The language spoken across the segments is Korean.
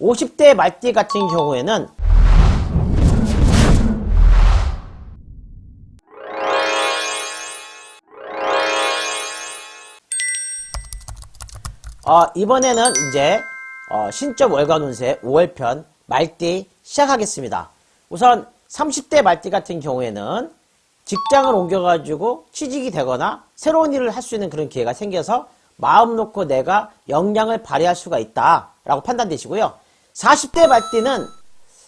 50대 말띠 같은 경우에는 어, 이번에는 이제 어, 신적 월간 운세 5월편 말띠 시작하겠습니다. 우선 30대 말띠 같은 경우에는 직장을 옮겨가지고 취직이 되거나 새로운 일을 할 수 있는 그런 기회가 생겨서 마음 놓고 내가 역량을 발휘할 수가 있다라고 판단되시고요. 40대 말띠는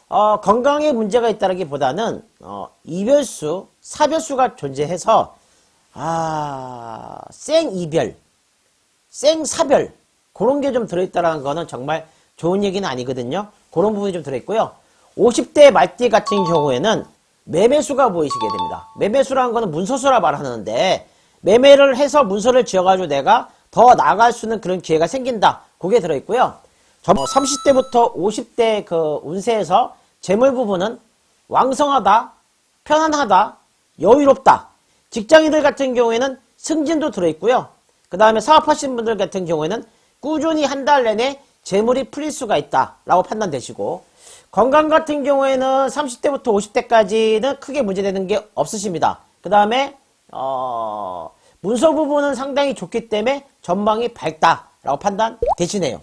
어, 건강에 문제가 있다기보다는 어, 이별수, 사별수가 존재해서 아, 생이별, 생사별 그런 게 좀 들어있다는 거는 정말 좋은 얘기는 아니거든요. 그런 부분이 좀 들어있고요. 50대 말띠 같은 경우에는 매매수가 보이시게 됩니다. 매매수라는 거는 문서수라 말하는데 매매를 해서 문서를 지어가지고 내가 더 나아갈 수 있는 그런 기회가 생긴다. 그게 들어있고요. 30대부터 50대 그 운세에서 재물 부분은 왕성하다, 편안하다, 여유롭다. 직장인들 같은 경우에는 승진도 들어있고요. 그 다음에 사업하시는 분들 같은 경우에는 꾸준히 한 달 내내 재물이 풀릴 수가 있다라고 판단되시고 건강 같은 경우에는 30대부터 50대까지는 크게 문제되는 게 없으십니다. 그 다음에 어, 문서 부분은 상당히 좋기 때문에 전망이 밝다라고 판단되시네요.